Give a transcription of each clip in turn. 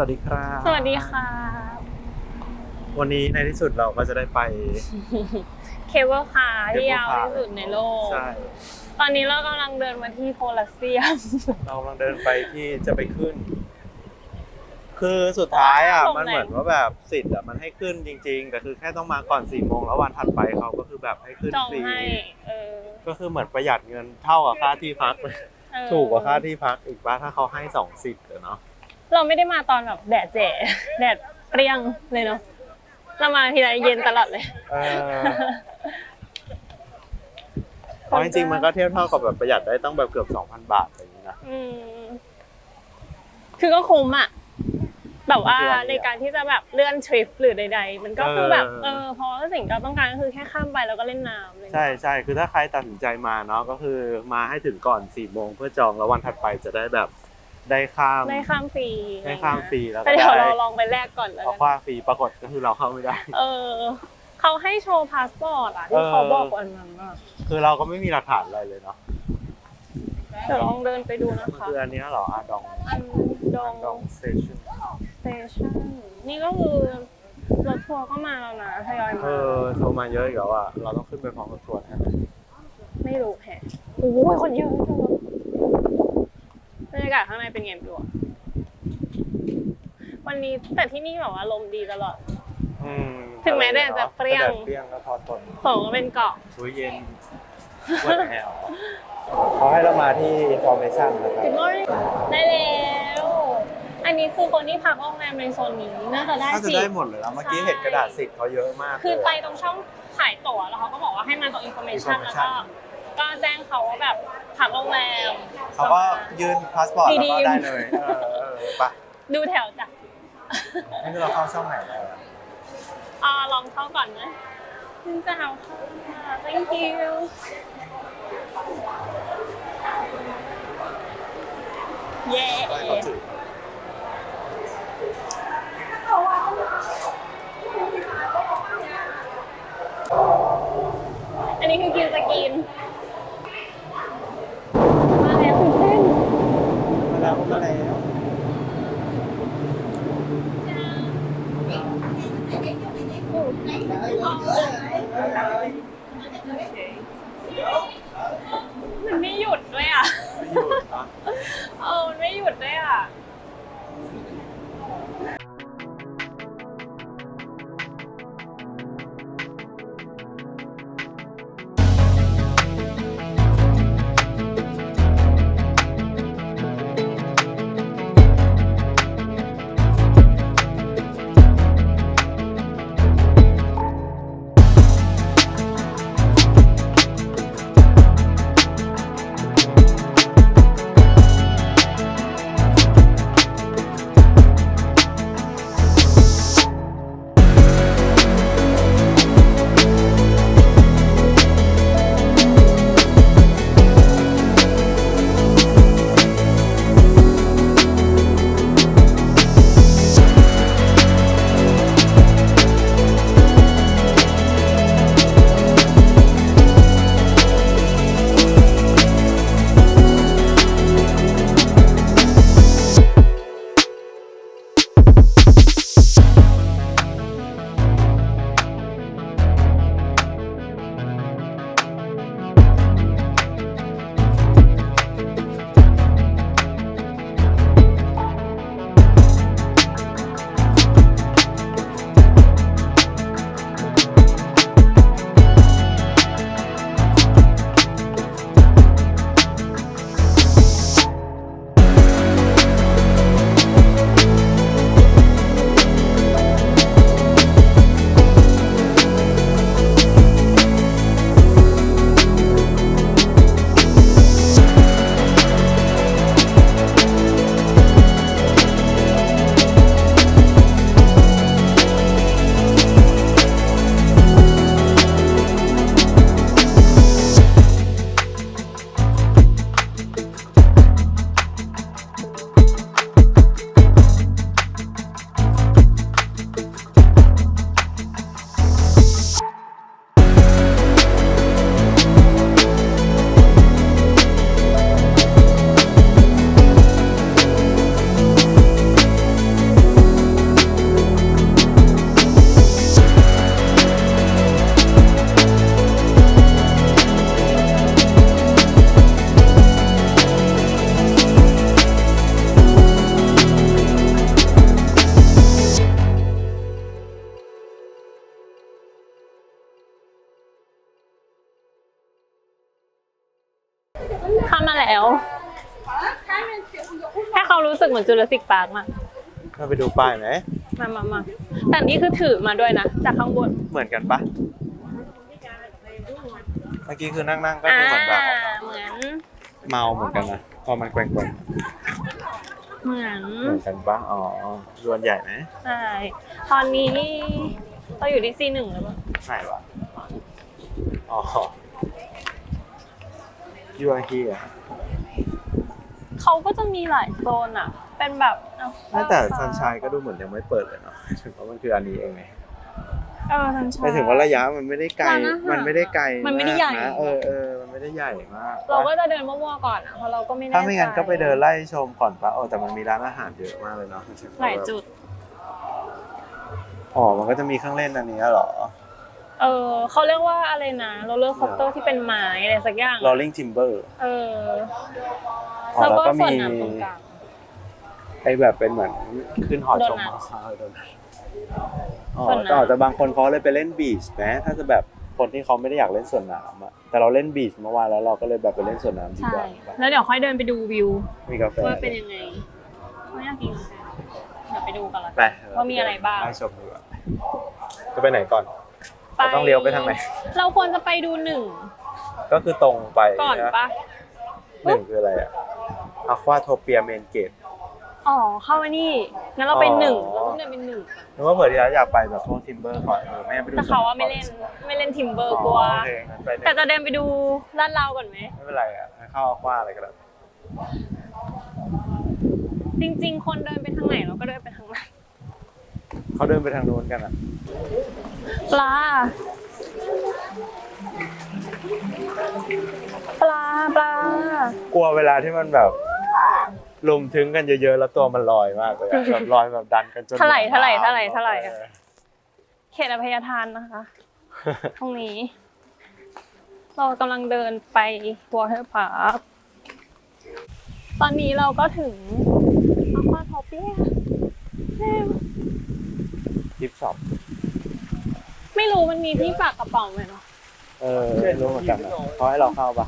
วัสดีครับสวัสดีค่ะ วันนี้ในที่สุดเราก็จะได้ไป เคเบิลคาร์ที่ยาวที่สุดในโลก ใช่ ตอนนี้เรากำลังเดินมาที่โคลัสเซียม เรากำลังเดินไปที่จะไปขึ้น คือสุดท้ายอะตรงไหนมันเหมือนว่าแบบสิทธิ์อะมันให้ขึ้นจริง ๆ แต่คือแค่ต้องมาก่อนสี่โมงแล้ววันถัดไปเขาก็คือแบบให้ขึ้นจองฟรีให้เออก็คือเหมือนประหยัดเงินเท่ากับค่าที่พักเลยเออถูกกว่าค่าที่พักอีกบ้าถ้าเขาให้สองสิทธิ์อะเนาะ เราไม่ได้มาตอนแบบแดดเจ๋แดดเปรี้ยงเลยเนาะเรามาทีไรเย็นตลอดเลย เออเพราะจริงๆมันก็เทียบเท่ากับแบบประหยัดได้ต้องแบบเกือบสองพันบาทอะไรอย่างนี้นะ อืมคือก็คุ้มอะแบบว่าคืออันนี้อะในการที่จะแบบเลื่อนทริปหรือใด ๆ มันก็คือแบบเออเออเพราะว่าสิ่งที่เราต้องการก็คือแค่ข้ามไปแล้วก็เล่นน้ำอะไรอย่างใช่เลยใช่คือถ้าใครตัดสินใจมาเนาะก็คือมาให้ถึงก่อนสี่โมงเพื่อจองแล้ววันถัดไปจะได้แบบ ได้ข้ามได้ข้ามฟรีได้ข้ามฟรีแล้วก็แต่เดี๋ยวได้เราลองไปแลกก่อนแล้วเพราะกันว่าฟรีปรากฏก็คือเราเข้าไม่ได้ เออเขาให้โชว์พาสปอร์ตอะที่เออเขาบอกวันนั้นอะคือเราก็ไม่มีหลักฐานอะไรเลยเนาะเดี๋ยวลองเดินไปดูนะมันคะคืออันเนี้ยเหรออาดองอันดงดองสเตชันสเตชันนี่ก็คือรถทัวร์ก็มาแล้วนะทยอยเอมาอโทรมาเยอะอีกแล้วอะเราต้องขึ้นไปพร้อมกับทัวร์นะไม่รู้แฮะโอ้ยคนเยอะจังเลย บรรยากาศข้างในเป็นไงไม่รู้อะวันนี้แต่ที่นี่แบบว่าลมณ์ดีตลอด อืมถึงแม้แดดจะเปรี้ยงแดดเปรี้ยงแล้วพอทนสองก็เป็นเกาะชุยเย็นปวดแอวเขาให้เรามาที่ฟอร์เมชั่นนะครับถึงได้แล้ว อันนี้คือคนที่พักโรงแรมในโซนนี้น่าจะได้น่าจะสิ ได้หมดเลยแล้วเมื่อกี้ใช่ เห็นกระดาษสิทธิ์เขาเยอะมากคือเลยไปตรงช่องขายตั๋วแล้วเขาก็บอกว่าให้มาตรง information แล้วก็ information ก็แจ้งเขาว่าแบบพักโรงแรม เขาก็ยื่นพาสปอร์ตแล้วก็ดีๆได้เลยเออเออไปดูแถวจ้ะนี่คือเราเข้าช่องไหนแล้วอ่าลองเข้าก่อนนะซึ่งจะเอาเข้าค่ะ thank you เย้ไปเขาถืออันนี้คือกินสกิน มาแล้วตื่นเต้น มาแล้วมาแล้วมัน เข้ามาแล้วให้เขารู้สึกเหมือนจูเลสิกปาร์กมากเราไปดูป้ายไหมมามามาแต่นี่คือถือมาด้วยนะ จากข้างบน เหมือนกันปะเมื่อกี้คือนั่งๆก็เหมือนแบบเหมือน เมาเหมือนกันนะพอมันแกว่งๆเหมือนเหมือนกันปะอ๋อรวนใหญ่ไหมใช่ตอนนี้เราอยู่ที่ซีหนึ่งแล้วปะใช่ปะอ๋อ ยูอาฮีอะเขาก็จะมีหลายโซนอะ เป็นแบบเอาแต่ซันชายก็ดูเหมือนยังไม่เปิดเลยเนาะถึงว่ามันคืออันนี้เองไงเออซันชายไปถึงว่าระยะมันไม่ได้ไกลร้านอาหารมันไม่ได้ไกลมันไม่ได้ใหญ่ากนะเออเออมันไม่ได้ใหญ่มาก เราก็จะเดินมั่วๆก่อนอะเพราะเราก็ไม่แน่ใจถ้าไม่งั้นก็ไปเดินไล่ชมก่อนปะโอ้แต่มันมีร้านอาหารเยอะมากเลยเนาะหลายจุดอ๋อมันก็จะมีเครื่องเล่นอันนี้เหรอ เออเขาเรียกว่าอะไรนะโรลเลอร์คอสเตอร์ที่เป็นไม้อะไรสักอย่าง Rolling Timber เอออ๋อแล้วแล้วก็ก็ส่มีวนน้ำตรงกลาง ไอ้แบบเป็นเหมือนขึ้นหอชมโดนัทอ๋อโดนัทอ๋อส่วนน้ำ แต่แต่บางคนเขาเลยไปเล่นบีชนะถ้าจะแบบคนที่เขาไม่ได้อยากเล่นสวนน้ำอะแต่เราเล่นบีชเมื่อวานแล้วเราก็เลยแบบไปเล่นสวนน้ำดีใช่ กว่าปะแล้วเดี๋ยวค่อยเดินไปดูวิว มีกาแฟว่าเป็นยังไงไม่อยากกินกาแฟเดี๋ยวไปดูกันละไปว่ามีอะไรบ้างไล่ชมดีกว่าจะไปไหนก่อน เราต้องเลี้ยวไปทางไหน เราควรจะไปดูหนึ่งก็คือตรงไปก่อนปะหนึ่งคืออะไรอะอควาโทเปียเมนเกต อ๋อเข้ามานี่งั้นเราไปอ๋อหนึ่งเราต้องเดินเป็นหนึ่งนึกว่าเผื่อที่เราอยากไปแบบพวกทิมเบอร์ก่อนเออแม่ไปดูแต่เขาว่าไม่เล่นไม่เล่นทิมเบอร์กลัวอ๋อโอเคงั้นไปหนึ่งแต่จะเดินไปดูลาดเราก่อนไหมไม่เป็นไรอะเข้าอควาอะไรก็ได้จริง ๆ คนเดินไปทางไหนเราก็เดินไปทางนั้น เขาเดินไปทางนู้นกันอะ ปลา ปลาปลากลัวเวลาที่มันแบบลุมถึงกันเยอะๆ แล้วตัวมันลอยมากเลยอะแบบลอยแบบดันกันจนเท่าไหร่หมือนเท่าไหร่น้ำเท่าไหร่เท่าไหร่อะออเขตอภัยทานนะคะ ตรงนี้ เรากำลังเดินไปวอเตอร์พาร์คตอนนี้เราก็ถึงอควาทอเปีย กิฟช็อปไม่รู้มันมีที่ฝากกระเป๋าไหมเนาะเออไม่รู้เหมือนกันอะเขาให้เราเข้าปะ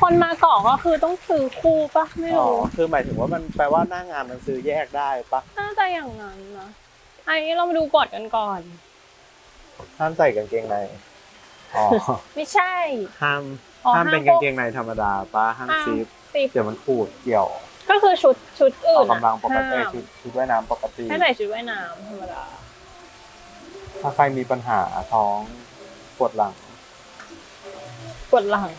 คนมาเกาะก็คือต้องซื้อคู่ปะไม่อ๋อรู้คือหมายถึงว่ามันแปลว่าหน้างานมันซื้อแยกได้ปะน่าจะอย่างนั้นนะอันนี้เรามาดูกฎกันก่อน ห้ามใส่กางเกงในอ๋อ ไม่ใช่ห้ามอ๋อห้ามเป็นห้ามพวกากงเกงในธรรมดาปะห้ามห้ามซีฟสิบเดี๋ยวมันขูดเกี่ยว ก็คือชุดชุดอื่ออนกอะกำลังปกติห้ามชุดชุดว่ายน้ำปกติ ให้ใส่ชุดว่ายน้ำธรรมดาถ้าใครมีปัญหาท้องปวดหลังปวดหลัง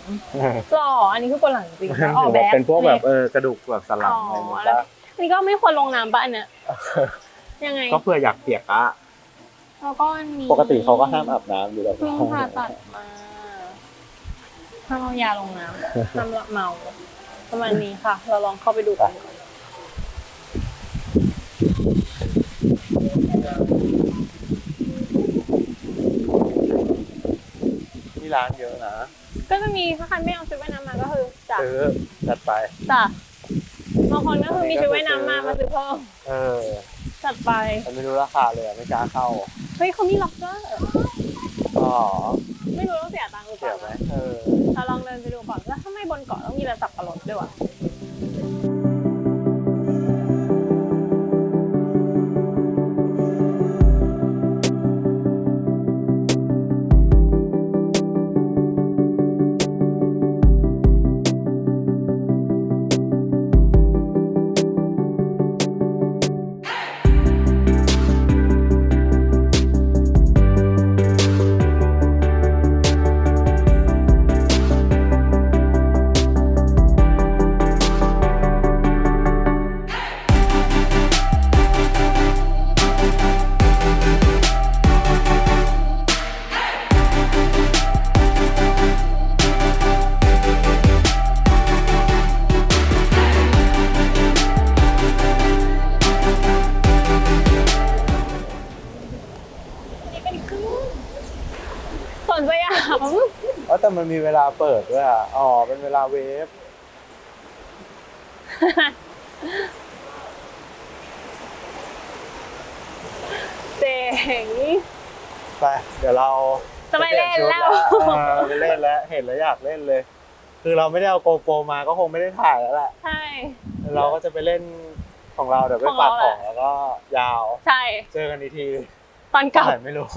หรออันนี้คือปวดหลังจริงนะออกหรืแบว่าบเป็นพวกแบบเออกระดูกแบบสันหลังอ๋ออะไรอย่างเงี้ยแล้วปะอันนี้ก็ไม่ควรลงน้ำปะอันเนี้ยยังไงก็เพื่ออยากเปียกอะแล้วก็อันนี้ปกติเขาก็ห้ามอาบน้ำอยู่แล้วเพิ่งผ่าตัดมาห้ามเอายาลงน้ำน้ำละเมา ประมาณนี้ค่ะ เราลองเข้าไปดูกันที่ร้านเยอะนะก็จะมีถ้าใครไม่เอาชุดว่ายน้ำมาก็คือจ้ะซื้อจัดไป จ้ะบางคนก็คือมีชุดว่ายน้ำมามาซื้อเพิ่มเออจัดไปแต่ไม่รู้ราคาเลยอะไม่กล้าเข้าเฮ้ยเขามีล็อกเกอร์อ๋อไม่รู้ต้องเสียตังค์หรือเปเสียล่าไหมนะเออ เราลองเดินไปดูก่อนแล้วทำไมบนเกาะต้องมีระสับปะรดด้วยวะ มันมีเวลาเปิดด้วยอะอ๋อ เป็นเวลาเวฟ เจ๋ง ไป เดี๋ยวเราจะไปเล่นแล้ว เออไปเล่นแล้ว เห็นแล้วอยากเล่นเลย คือเราไม่ได้เอาโกโปรมาก็คงไม่ได้ถ่ายแล้วแหละ ใช่เอเราก็จะไปเล่นของเราเดี๋ยวไปของฝากเราของแหละแล้วก็ยาว ใช่ เจอกันอีกทีตอนกลับไหนไม่รู้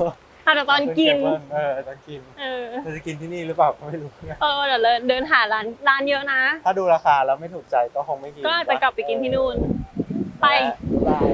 อาจจะตอนกินขึ้เคเบิลเออตอนกินเออ เราจะกินที่นี่หรือเปล่าก็ไม่รู้ไงเออเดี๋ยวเลยเดินหาร้านร้านเยอะนะ ถ้าดูราคาแล้วไม่ถูกใจก็คงไม่กินก็อาจจะกลับไปกินที่นู่น ไป บาย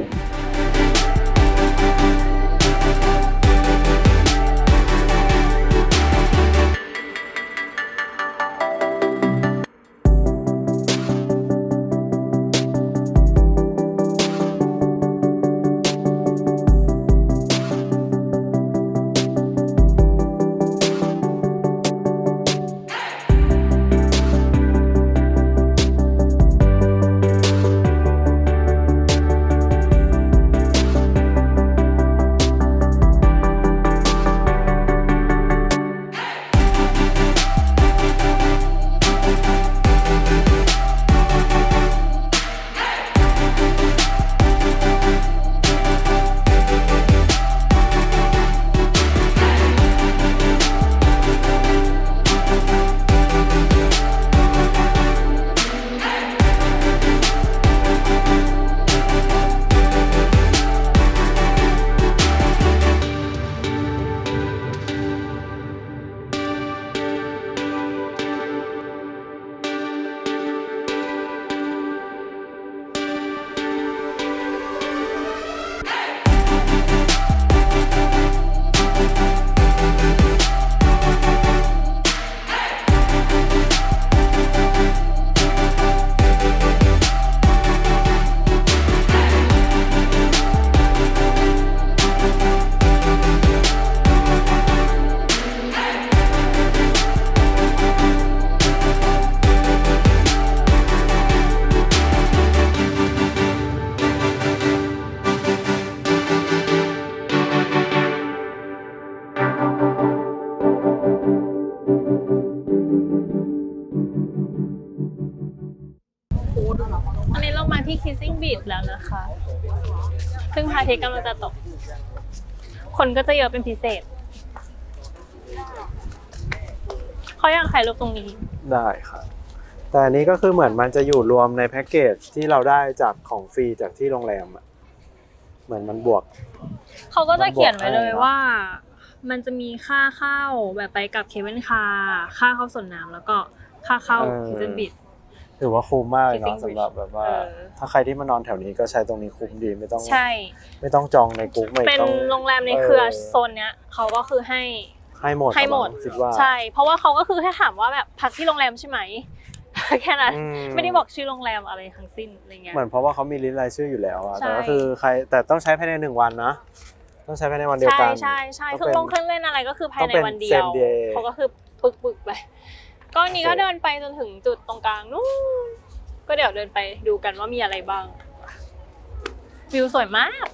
ซึ่งพระอาทิตย์กำลังจะตก คนก็จะเยอะเป็นพิเศษเขาอยากถ่ายรูปตรงนี้ ได้ครับ แต่อันนี้ก็คือเหมือนมันจะอยู่รวมในแพ็กเกจที่เราได้จากของฟรีจากที่โรงแรมอะเหมือนมันบวก เขาก็จะเขียนไว้เลยมันบอกให้นะว่า มันจะมีค่าเข้าแบบไปกับเคเบิลคาร์ค่าเข้าสวนน้ำแล้วก็ค่าเข้า Kissing Beach ถือว่าคุ้มมากเลยเนาะ Kissing สำหรับแบบว่า เออ ถ้าใครที่มานอนแถวนี้ก็ใช้ตรงนี้คุ้มดีไม่ต้อง ใช่ ไม่ต้องจองในกรุ๊ปไม่เป็นต้อง โรงแรมในเครือเออ โซนเนี้ยเขาก็คือให้ ให้หมดให้หมด คิดว่าใช่ เพราะว่าเขาก็คือแค่ถามว่าแบบพักที่โรงแรมใช่ไหม แค่นั้นอืไม่ได้บอกชื่อโรงแรมอะไรทั้งสิ้นอะไรเงี้ย เหมือนเพราะว่าเขามีลิสต์รายชื่ออยู่แล้วอะใช่ แต่ก็คือใครแต่ต้องใช้ภายในหนึ่งวันนะต้องใช้ภายในวันเดียวใช่กัน ใช่ใช่ต้เคองรื่องเป็นลงเครื่องเล่นอะไรก็คือภายต้องในเป็นวันเดียว same day เขาก็คือปึกปึกๆไป ก็อันนี้ก็เดินไปจนถึงจุดตรงกลางนู้นก็เดี๋ยวเดินไปดูกันว่ามีอะไรบ้าง วิวสวยมาก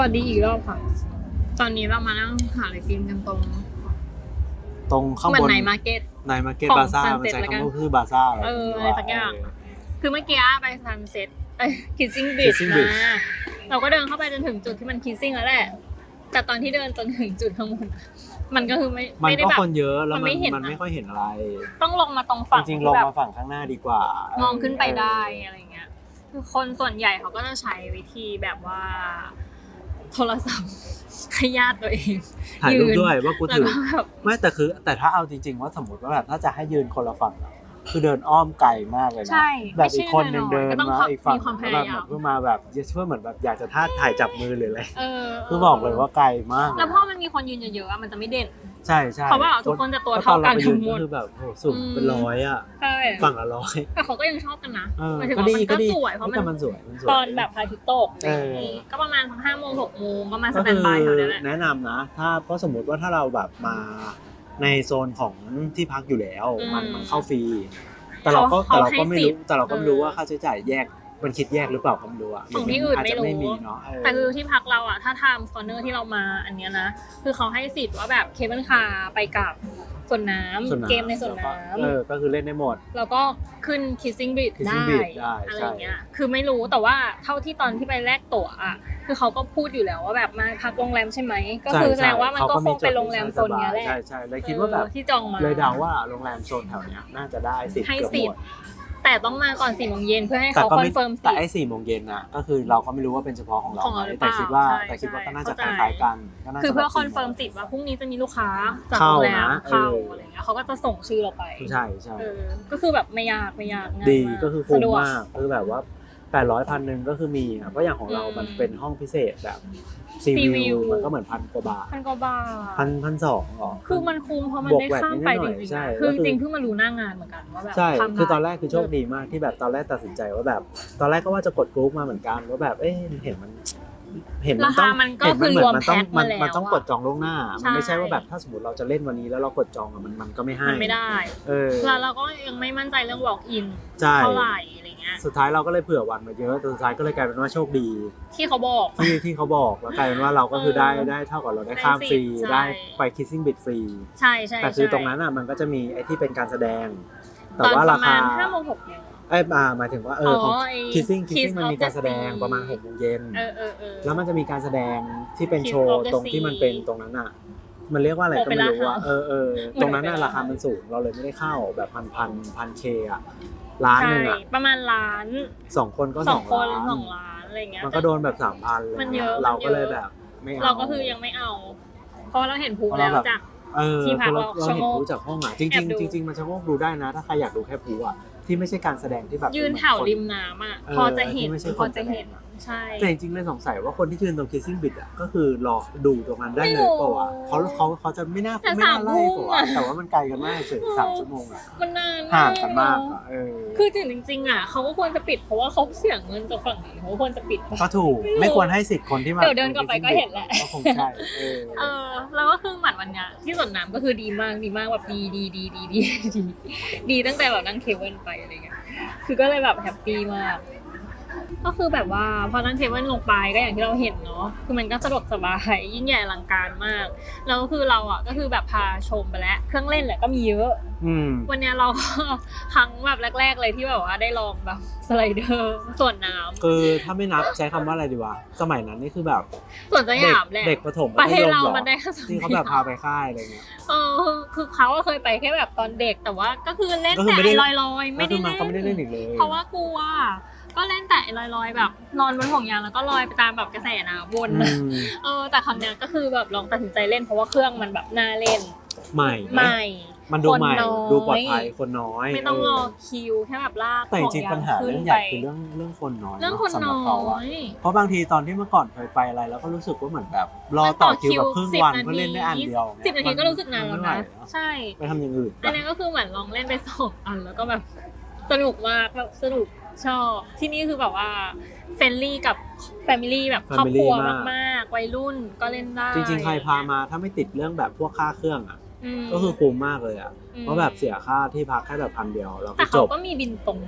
วัสดีอีกรอบค่ะ ตอนนี้เรามานั่งหาอะไรกินกันตรงตรงข้างเหมือบนนไหนมาร์เก็ต ในมาร์เก็ตของบาซ่า Sunset มันใช้แล้วกันคำว่าคือบาซ่าเอออะไรสักอย่างเคือเมื่อกี้ไปซันเซ็ตเอ้ยคิสซิ่งบีช Kissing Beach นะเราก็เดินเข้าไปจนถึงจุดที่มันคิสซิ่งแล้วแหละ แต่ตอนที่เดินจนถึงจุดข้างบนอะมันก็คือไม่มันไม่ได้ก็แบบ คนเยอะแล้วมันมันไม่เห็นมันนะ ไม่ค่อยเห็นอะไร ต้องลงมาตรงฝั่งจริงๆลที่งแบบมาฝั่งข้างหน้าดีกว่ามองขึ้นไปได้เอออะไรเงี้ย คือคนส่วนใหญ่เขาก็จะใช้วิธีแบบว่า โทรศัพท์ให้ญาติตัวเองถ่ายรูปยืนด้วยว่ากูแล้วถือก็แบบ ไม่แต่คือแต่ถ้าเอาจริงๆว่าสมมติว่าแบบถ้าจะให้ยืนคนละฝั่งอะ คือเดินอ้อมไกลมากเลยนะ ใช่แบบอีกคนหนึ่งไม่เดิใช่นแน่นอนก็ต้องมาอีกฝั่งมีความพแล้วยาแบบยามเพื่อมาแบบเพื่อเหมือนแบบอยากจะท่าถ่ายจับมือหรืออะไรเออคือบอกเลยว่าไกลมาก แล้วพอมันมีคนยืนเยอะๆอะมันจะไม่เด่น ใช่ใช่เพราะว่าทุกคนจะตัวเท่ากันแล้วตอทั้รงหมไปดยืนก็คือแบบโอ้โหสุ่มอืมเป็นร้อยอะใช่ฝั่งละร้อยแต่เขาก็ยังชอบกันนะเออหมายถึงก็ว่าดีมันก็ก็ดีสวยเพราะมันแต่มันสวยมันสวยตอนแบบพระอาทิตย์ตกอะไรอย่างงี้เออก็ประมาณห้าโมงหกโมงก็มาสก็แตนคืบายแถวอนั้นแหละแนะนำนะ ถ้าเพราะสมมติว่าถ้าเราแบบมา ในโซนของที่พักอยู่แล้วอืมมันมันเข้าฟรี แต่เราก็เขาแต่เราก็ให้ไม่สิรู้ทธิ์แต่เราก็ไม่รู้เออว่าค่าใช้จ่ายแยกมันคิดแยกหรือเปล่าก็ไม่รู้อะของที่อื่นอาจจะไม่รู้ไม่มีเนาะเออแต่คือที่พักเราอะถ้าไทม์คอร์เนอร์ที่เรามาอันเนี้ยนะ คือเขาให้สิทธิ์ว่าแบบเคเบิลคาร์ไปกับ สวนน้ำส่วนน้ำเกมในสวนน้เออ ก็คือเล่นได้หมดำแล้วก็ขึ้น Kissing Beach ได้ Kissing Beach ได้อะไรใช่ อย่างเงี้ย คือไม่รู้แต่ว่าเท่าที่ตอนที่ไปแลกตั๋วอะคือเขาก็พูดอยู่แล้วว่าแบบมาพักโรงแรมใช่ไหมก็คือแสดงว่ามันก็คงเป็นโรงแรมโซนเนี้ยแหละใช่ใช่เลยคิดว่าแบบ เออที่จองมา เลยเดาว่าโรงแรมโซนแถวเนี้ยน่าจะได้สิทธิ์ให้เกือบสิหทมธิ์ ด แต่ต้องมาก่อนสี่โมงเย็นเพื่อให้แต่เขาก็คอไม่นเฟิร์มแต่สิทไอ้ธิ์ สี่โมงเย็นน่ะก็คือเราก็ไม่รู้ว่าเป็นเฉพาะของเราของเราไหมหรือเปแต่ล่าคิดว่าใช่แต่คิดว่าก็น่าจะคเข้าใจล้ายๆกันก็น่าจะคือเพื่อแบบคอนเฟิร์มสิทธิ์ว่าพรุ่งนี้จะมีลูกค้าจากเข้าโรงแรมนะเข้าเออออะไรเงี้ยเขาก็จะส่งชื่อเราไป ใช่ใช่เออ ก็คือแบบไม่ยากไม่ยากง่ายดีมากก็คือคุ้มสะดวมากคือแบบว่า แปดร้อยพันหนึ่งก็คือมีอะเพราะอย่างของเราอืมมันเป็นห้องพิเศษแบบซี Sea วิ view วมันก็เหมือนพันกว่าบาทพันกว่าบาทพันพันสองหรอ คือมันคุ้มเพราะมันบวกได้แวดข้ามไปนิดหน่อยจริงๆใช่นะคือก็จคือ ริงๆเพิ่งมารู้หน้างานเหมือนกันว่าแบบใช่ข้ามได้คือตอนแรกคือโชคดีมากที่แบบตอนแรกตัดสินใจว่าแบบ ตอนแรกก็ว่าจะกดกรุ๊ปมาเหมือนกันว่าแบบเอ๊ะเห็นมัน เห็นมันต้องราคามันก็เห็นมันเหมือนมันต้องคือรวมแพ็คมันมาแล้วมันต้องอะกดจองล่วงหน้าใช่มันไม่ใช่ว่าแบบถ้าสมมติเราจะเล่นวันนี้แล้วเรากดจองอะมันมันก็ไม่ให้มันไม่ได้เออแล้วเราก็ยังไม่มั่นใจเรื่อง walk in ใช่ เท่าไหร่อะไรเงี้ย สุดท้ายเราก็เลยเผื่อวันมาเยอะแต่สุดท้ายก็เลยกลายเป็นว่าโชคดี ที่เขาบอก ที่ที่เขาบอกแล้วกลายเป็นว่าเราก็คือได้ได้เท่ากับเราได้ข้ามฟรีได้สิทธิ์ได้ใช่ไปคิสซิ่งบิดฟรี ใช่ใช่แต่คือใช่ตรงนั้นอะมันก็จะมีไอ้ที่เป็นการแสดง แต่ตอนว่าปราระมาคาณห้าโมงหกโมงเอ้ยอ่าหมายถึงว่าเออของ ไอ้คิสซิ่งคิส Kiss ซิ่งมัน of มี the การแสดง Sea ประมาณหกโมงเย็นเออเออเออ แล้วมันจะมีการแสดงที่เป็น Kiss โชว์ of the ตรงที่มันเป็นตรงนั้นอะ มันเรียกว่าอะไรก็ไม่รู้ Opera อะ House เออเออเหมือนตรงนั้นน่ะ Opera ราคามันสูงเราเลยไม่ได้เข้าแบบพันพันพันเคอะ ล้านหใช่นึ่งอะประมาณล้านสองคนก็สสอองงคนล้านสองล้านอะไรเงี้ยมันก็โดนแบบสามพันเลยมันเยอะเรามันเยก็อะเลยแบบไม่เอาเราก็คือยังไม่เอา เพราะเราเห็นภูเพราะแล้เราวแบบจากเออที่พักคือเราเราเราเห็นชะโงกผู้จากห้องอะจริงแอบดูจริงๆจริงๆมันชะโงกดูได้นะ ถ้าใครอยากดูแค่ผู้อะที่ไม่ใช่การแสดงที่แบบยืนแถวริมน้ำอะเออพอจะเห็นที่ไม่ใช่พอจะเห็นคนแสดงอะ ใช่ แต่จริงๆเลยสงสัยว่าคนที่ยืนตรง kissing bit อะก็คือรอดูตรงนั้นได้ไม่เลรู้ยเปล่าวะเขาเขาเขาจะไม่น่าแต่ไม่น่าไล่สามทุ่เปล่ามวะอะ แต่ว่ามันไกลกันมากเฉยสามชั่วโมงอะมันนานห่างกันมากเนอะอะเออคือจริงๆอะเขาก็ควรจะปิดเพราะว่าเขาเสียเงินจากฝั่งนี้เขาควรจะปิด ก็ถูกไม่รู้ไม่ควรให้สิทธิ์คนที่มาเดี๋ยวเดินกลับไปก็เห็นแหละ ก็คงใช่เออเออแล้วก็คือเหมือนวันเนี้ยที่สวนน้ำก็คือดีมากดีมากแบบดีดีดีดีดีดีดีตั้งแต่แบบนั่งเคเบิลไปอะไรเงี้ยคือก็เลยแบบแฮปปี้มาก ก็คือแบบว่าพอนั่งเคเบิลลงไปก็อย่างที่เราเห็นเนาะคือมันก็สะดวกสบายยิ่งใหญ่อลังการมากแล้วก็คือเราอะก็คือแบบพาชมไปแล้วเครื่องเล่นแหละก็มีเยอะอืมวันเนี้ยเราก็ครั้งแบบแรก ๆ เลยที่แบบว่าได้ลองแบบสไลเดอร์ส่วนน้ำคือถ้าไม่นับใช้คำว่าอะไรดีวะสมัยนั้นนี่คือแบบส่วนสเด็กยามแหละเด็กประถมประเทศมัธยเราหอมันได้แค่สวนที่เขาสยแบบมพาไปค่ายอะไรเงี้ยเออคือเขาก็เคยไปแค่แบบตอนเด็กแต่ว่าก็คือเล่นก็คือแต่ไม่ได้ลอยลอยๆไม่ก็ได้คือมันเล่นก็ไม่ได้เล่นอีกเลยเพราะว่ากลัว ก็เล่นแต่ลอยลอยๆ แบบนอนบนห่วงยางแล้วก็ลอยไปตามแบบกระแสน้ำวนอืมเออแต่ครั้งเนี้ยก็คือแบบลองตัดสินใจเล่นเพราะว่าเครื่องมันแบบน่าเล่น ใหม่นะใหม่ มันดูใหม่คนน้อยดูปลอดภัยคนน้อย ไม่ต้องรอเคิวแค่แบบลากแต่จริงๆปัญหาห่วเรื่องยใหญ่ขึ้คือเรื่องเรื่องคนน้อยเรื่องคนสำหน้รับอเขาอะยเพราะบางทีตอนที่เมื่อก่อนเคยไปอะไร แล้วก็รู้สึกว่าเหมือนแบบ รอต่อคิวแบบครึ่งวันเพื่อเล่นได้อันเดียวสิบนาทีก็รู้สึกนานแล้วไม่ไหนะเอใช่ไปทำอย่างอื่นอันนี้ก็คือเหมือนลองเล่นไปสองอันแล้วก็แบบสนุกมากแบบสนุก ชอบที่นี่คือแบบว่าเฟรนลี่กับแฟมิลี่แบบครอบครัวมากๆวัยรุ่นก็เล่นได้จริง ๆ ใครพามาถ้าไม่ติดเรื่องแบบพวกค่าเครื่องอะ มก็คือคุ้มมากเลยอะอืมเพราะแบบเสียค่าที่พักแค่แบบพันเดียวแล้วก็แต่จเขาบ ก็มีบินตรง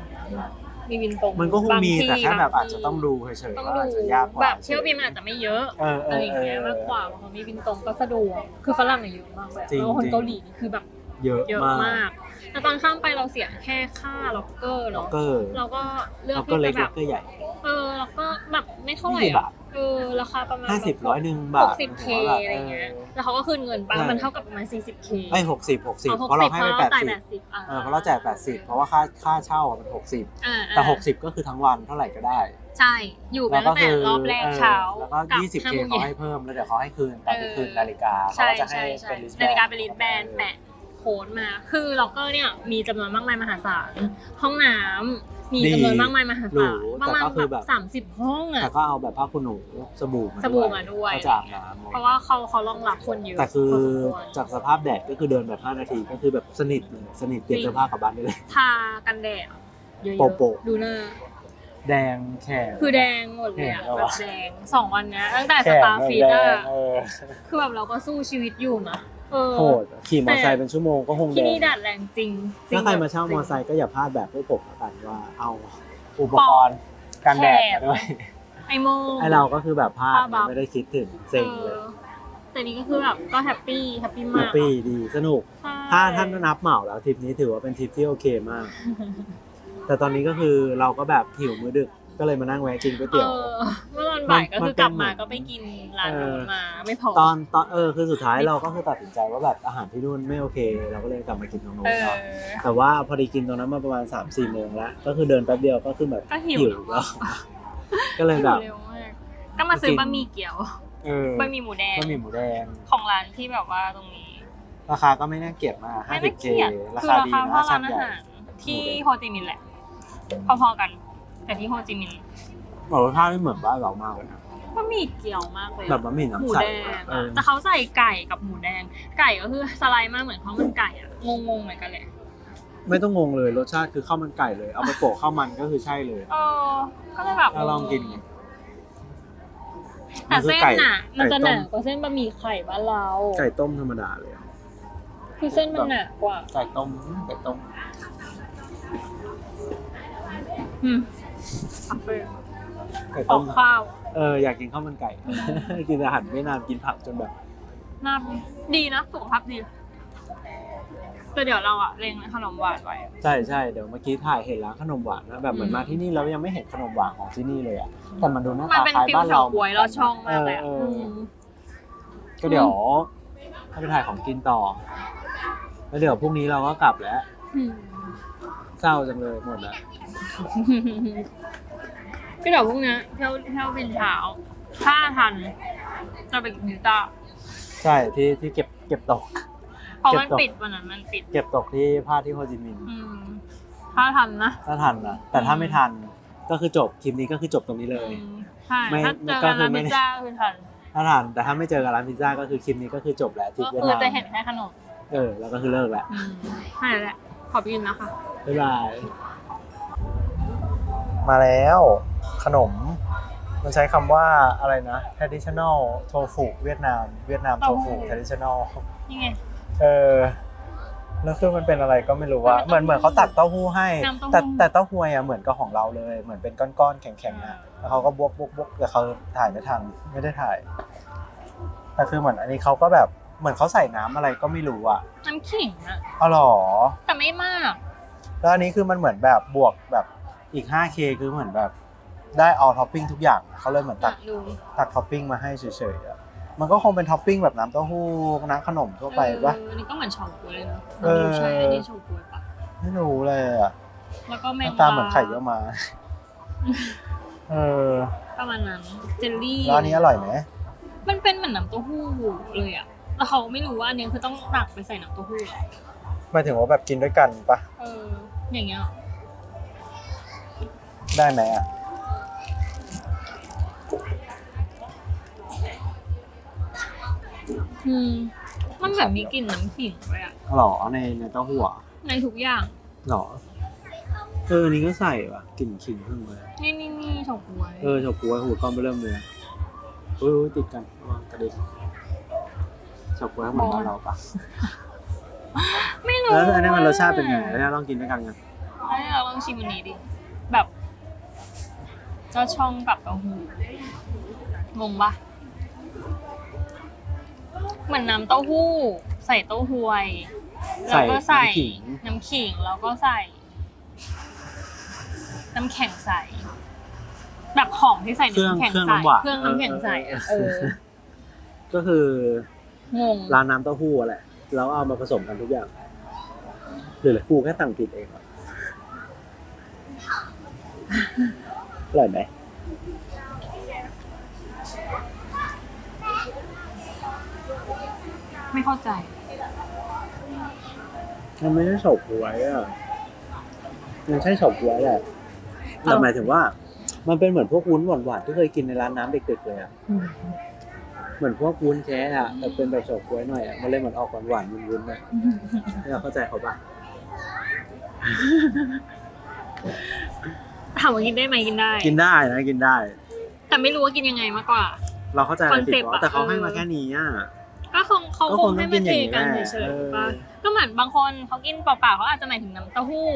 มีวินตรงมันก็คงมีางที่แต่แค่แบบงอาจจะต้องดูเฉยต้อๆงว่าดูอาจจะยากกว่าแบบเที่ยวบินมันอาจจะไม่เยอะเออเออะไรออย่างเอเงี้ยอมากกว่าเพราะมีวินตรงก็สะดวกคือฝรั่งอะเยอะมากเลยจริงแล้วคนจริงเกาหลีนี่คือแบบเยอะเยอะมาก มาก แต่ตอนข้ามไปเราเสียแค่ค่าล็อกเกอร์ล็อกเนาะเกอร์เราก็เลือล็กอกเกอที่ร์เล็กจะแบล็อบ กเกอร์ใหญ่ เออแล้วก็แบบไม่เท่าไหร่20บาอะทเออราคาประมาณห้าสิบแบบร้อยหนึ่งหบาทกสิบเคอะไรเงี้ยแล้วเขาก็คืนเงินไปใช่ มันเท่ากับประมาณสี่สิบเคไอ้หกสิบหกสิบเอาเพราะเราให้ไป60แปดจ่ายสิบแปดสิบอ่าเออเพราะเราจ่ายแปดสิบเพราะว่าค่าค่าเช่าอะมันหกสิบอ่าแต่อ่าหกสิบก็คือทั้งวันเท่าไหร่ก็ได้ใช่ อยู่ไปแล้วก็ตั้งแต่คือรอบแรกเช้าแล้วก็กับยี่สิบห้าเคโมงเขาเย็น ให้เพิ่มแล้วเดี๋ยวเขาให้คืนตอนที่เออคืนนาฬิกาเขาใช่ก็จะให้ใช่ใช่เป็นลิสนาฬิกาเป็นลิสแบนแปะ โค้ดมา คือล็อกเกอร์เนี่ยมีจำนวนมากมายมหาศาล ห้องน้ำมีจำนวนมากมายมหาหรูศาลประมาณแต่ก็คือแบแบบบสามสิบห้องอะแต่ก็เอาแบบผ้าขนหนูสบู่สบู่มาด้วย ก็จะอาบน้ำเพราะว่าเขาเขารองรับคนเยอะแต่คือพสมวรจากสภาพแดดก็คือเดินแบบ 5 นาทีก็คือแบบสนิทเลยสนิทเปลี่ยนจริงเสื้อผ้ากลับบ้านได้เลย ทากันแดดเยอะโปะๆดูหน้า แดงแขนคือแดงหมดเลยอะเห็นแบปะบแดงสองวันเนี้ยตั้งแต่แขสนตาร์ฟิตแดอะงเออ คือแบบเราก็สู้ชีวิตอยู่นะ เออ โหดขี่มอเตอร์ไซค์เป็นชั่วโมงก็คงแดที่นี่งดัดแรงจริงจงถ้าใครมาเช่ามอเตอร์ไซค์ก็อย่าพลาดแบบพวกผมละกันว่าเอาอุปกรณ์กันแดดมาด้วยไอโมง ไอเราก็คือแบบพลาดพลาดบัฟ ไม่ได้คิดถึงเซ็งเลยออแต่นี่ก็คือแบบก็แฮปปี้แฮปปี้แฮมาปกปี้ดีสนุก ใช่ถ้าท่านนับเหมาแล้วทริปนี้ถือว่าเป็นทริปที่โอเคมาก แต่ตอนนี้ก็คือเราก็แบบหิวมื้อดึก ก็เลยมานั่งแวะกินก๋วยเอเตี๋ยวอเมื่อตอนบ่ายก็มันคือกลับมามันเป็นก็ไปกินร้านเออนู้นมา ไม่พอ ตอนตอนเออคือสุดท้ายเราก็คือตัดสินใจว่าแบบอาหารที่นู่นไม่โอเค เราก็เลยกลับมากินตรงนู้นเออ เนาะแต่ว่าพอดีกินตรงนั้นมาประมาณ3ามสี่โมงแล้วก็คือเดินแป๊บเดียวก็คือแบบก็หิว แล้ว ก็เลยแบบเร็วมากก็มาซื้อบะหมี่เกี๊ยวเออบะหมี่หมูแดงก็มีหมูแดง ของร้านที่แบบว่าตรงนี้ราคาก็ไม่น่าเกลียดมากไม่น่า 50k เกลียดราคือคาราดีคานะเท่าชาร้ามนอาใหญ่หารที่โฮจิมินห์แหละ พอๆกัน แต่ที่โฮจิมินห์บอกรสชาติไม่เหมือนบ้านเรามากเลยนะ บะหมี่เกี๊ยวมากเลยอะแบบบะหมี่หมูน้ำใสแดงเออะอแต่เขาใส่ไก่กับหมูแดง ไก่ก็คือสไลด์มากเหมือนข้าวมันไก่อะงงๆเหมือนกันเลยไม่ต้องงงเลยรสชาติคือข้าวมันไก่เลย เอาไปโปะข้าวมันก็คือใช่เลย เออก็เลยแบบถ้าลองกินไงแต่เส้นไก่น่ะ มันจะหไก่ต้นากว่าเส้นบะหมี่ไข่บ้านเราไก่ต้มธรรมดาเลยอะคือเส้นมันหนากว่า ไก่ต้มไก่ต้มอืม ไก่อต้อมกข้าวเอออยากกินข้าวมันไก่ กินอาหารเวียดนามกินผักจนแบบ น่าดีนะสุขภาพดีแต่เดี๋ยวเราอะเล็งขนมหวานไว้ ใช่ใช่เดี๋ยวเมื่อกี้ถ่ายเห็นร้านขนมหวานนะแบบเหมือนอืมมาที่นี่เรายังไม่เห็นขนมหวานของที่นี่เลยอะแต่มันดูหน้ามันตาเป็นคล้ายฟิลบ้านเฉาเราก๊วยเราช่องมากเลยอะเออเออม ก็เดี๋ยวถ้าไปถ่ายของกินต่อ แล้วเดี๋ยวพรุ่งนี้เราก็กลับแล้ว อืมเศร้าจังเลยหมดแล้ว ก็เดี๋ยวพรุ่งนี้เที่ยวเที่ยวบินเช้าถ้าทันจะไปกินตาใช่ที่ที่เก็บเก็บตก เพราะมันเก็บตกปิดวันนั้นมันปิด เก็บตกที่พลาดที่โฮจิมินห์อืม ถ้าทันนะถ้าทันนะแต่ถ้าไม่ทันก็คือจบคลิปนี้ก็คือจบตรงนี้เลย อืมใช่ไม่ถ้าเจอก็กันคือร้านไม่ พิซซ่าคือทันถ้าทันแต่ถ้าไม่เจอกับร้านพิซซ่าก็คือคลิปนี้ก็คือจบแล้วทริปก็เวียดคือนามจะเห็นแค่ขนมเออแล้วก็คือเลิกแล้วอืมใช่แหละขอบคุณนะคะบ๊ายบาย มาแล้วขนม มันใช้คำว่าอะไรนะ traditional tofu เวียดนาม เวียดนามเต้า tofu หู้ traditional นี่ไง เออแล้วคือมันเป็นอะไรก็ไม่รู้ว่ามันเหมือนเหมือนเขาตักเต้าหู้ให้น้ำเต้าหู้แต่แต่เต้าหู้อะเหมือนกับของเราเลย เหมือนเป็นก้อนๆแข็งๆอะแล้วเขาก็บวกบวกบวกแต่เขาถ่ายไม่ทันไม่ได้ถ่ายแต่คือเหมือนอันนี้เขาก็แบบเหมือนเขาใส่น้ำอะไรก็ไม่รู้อะน้ำขิงอะอ๋อเหรอแต่ไม่มาก แล้วอันนี้คือมันเหมือนแบบบวกแบบ อีก 5K คือเหมือนแบบได้เอาท็อปปิ้งทุกอย่างเขาเลยเหมือนตักดูตักท็อปปิ้งมาให้เฉยๆอะมันก็คงเป็นท็อปปิ้งแบบน้ำเต้าหู้น้ำขนมทั่วไปปะเอออันนี้ก็เหมือนเฉาก๊วยเลยเนอะเออใช่อันนี้เฉาก๊วยปะไม่รู้เลยอะแล้วก็แมหงน้าตาเหมือนไข่เยี่ยวมา เออประมาณนั้นเจลลี่แล้วอันนี้อร่อยไหมมันเป็นเหมือนน้ำเต้าหู้เลยอะแล้วเขาไม่รู้ว่าอันนี้คือต้องตักไปใส่น้ำเต้าหู้เหรอหมายถึงว่าแบบกินด้วยกันปะเอออย่างเงี้ย ได้ไหมอะ อืม มันแบบมีกลิ่นน้ำขิงเลยอะหรอในในเต้าหู้อะในทุกอย่าง หรอ เอออันนี้ก็ใส่ว่ะกลิ่นขิงขึ้นมานี่นี่นี่เฉาก๊วยเออเฉาก๊วยหูก้อนไปเริ่มเลยเฮ้ยติดกันระวังกระเด็นเฉาก๊วยเหมือนบ้านเราปะไม่รู้แล้วอันนี้มันรสชาติเป็นไงแล้วลองกินด้วยกันกันให้เราลองชิมอันนี้ดิ แบบ เจ้าช่องกับเต้าหู้งงปะเหมือนน้ำเต้าหู้ ใส่เต้าหวยแล้วก็ใส่น้ำขิงแล้วก็ใส่ น้ำแข็งใส่แบบของที่ใส่เครื่องน้ำแข็งเครื่องใส่น้ำหวานเครื่องน้ำแข็งใส่อะเออก็คืองงร้านน้ำเต้าหู้แหละแล้วเอามาผสมกันทุกอย่างหรือกูแค่สั่งผิดเองวะ อร่อยไหมไม่เข้าใจ มันไม่ใช่เฉาก๊วยอะ มันใช่เฉาก๊วยแหละแต่หมายถึงว่า มันเป็นเหมือนพวกวุ้นหวานๆที่เคยกินในร้านน้ำเด็กๆเลยอะ เหมือนพวกวุ้นแค่อะแต่เป็นแบบเฉาก๊วยหน่อยอะ มันเลยเหมือนออกหวานๆวุ้นๆนะเนี่ยเข้าใจเขาปะ ถามว่ากินได้ไหมกินได้ กินได้นะกินได้ แต่ไม่รู้ว่ากินยังไงมากกว่า เราเข้าใจอะไรผิด concept ว่าอะ แต่เขาให้เออมาแค่นี้อะ ก็คงเขาก็คคงงให้ต้มาองกินเทอย่างนี้กันแหละเฉยเออๆป่ะก็เหมือนบางคนเขากินเปล่าๆเขาอาจจะหมายถึงน้ำเต้าหู้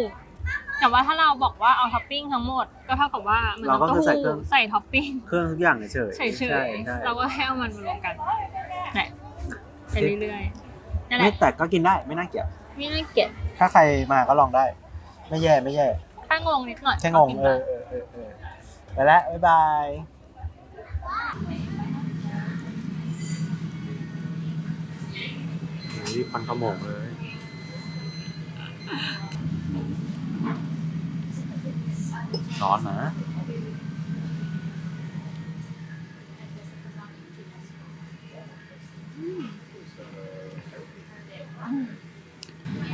แต่ว่าถ้าเราบอกว่าเอาท็อปปิ้งทั้งหมดก็เท่ากับว่ามันเราก็น้ำเต้าคือใส่หู้เครื่องใส่ท็อปปิ้งเครื่องทุกอย่างเฉยๆเฉยใช่ใช่ๆเราก็แค่เอามันมารวมกันแหละไปเรื่อยๆนั่นแหไม่ละแต่ก็กินได้ไม่น่าเกลียด ไม่น่าเกลียด ถ้าใครมาก็ลองได้ ไม่แย่ไม่แย่ แค่งงนิดหน่อยแค่งงก็กินเอได้อเออเออเออไปแล้วบ๊ายบายนี่ฟันขโมงเลย ร้อนนะ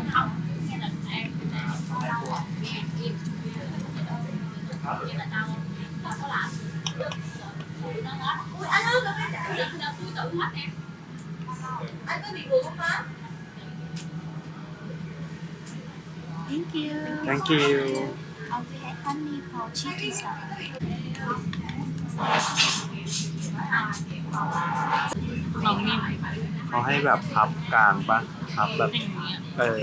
Thank you. Thank you Uh, we have honey for chicken salad. น้องนิ่มเขาให้แบบพับกลางปะพับแบบ เออ